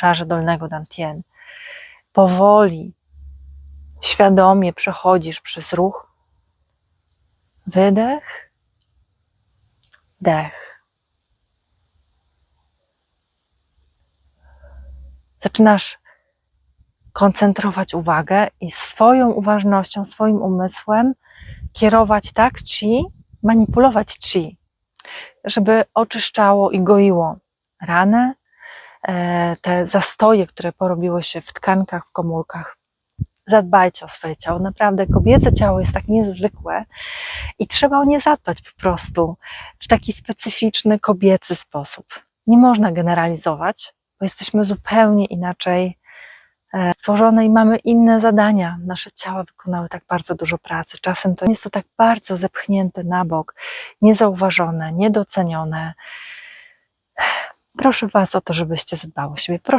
obszarze dolnego dantien. Powoli, świadomie przechodzisz przez ruch. Wydech, dech. Zaczynasz koncentrować uwagę i swoją uważnością, swoim umysłem kierować tak chi, manipulować chi, żeby oczyszczało i goiło ranę, te zastoje, które porobiły się w tkankach, w komórkach. Zadbajcie o swoje ciało. Naprawdę kobiece ciało jest tak niezwykłe i trzeba o nie zadbać po prostu w taki specyficzny, kobiecy sposób. Nie można generalizować, bo jesteśmy zupełnie inaczej e, stworzone i mamy inne zadania. Nasze ciała wykonały tak bardzo dużo pracy. Czasem to jest to tak bardzo zepchnięte na bok, niezauważone, niedocenione. Proszę Was o to, żebyście zadbały o siebie.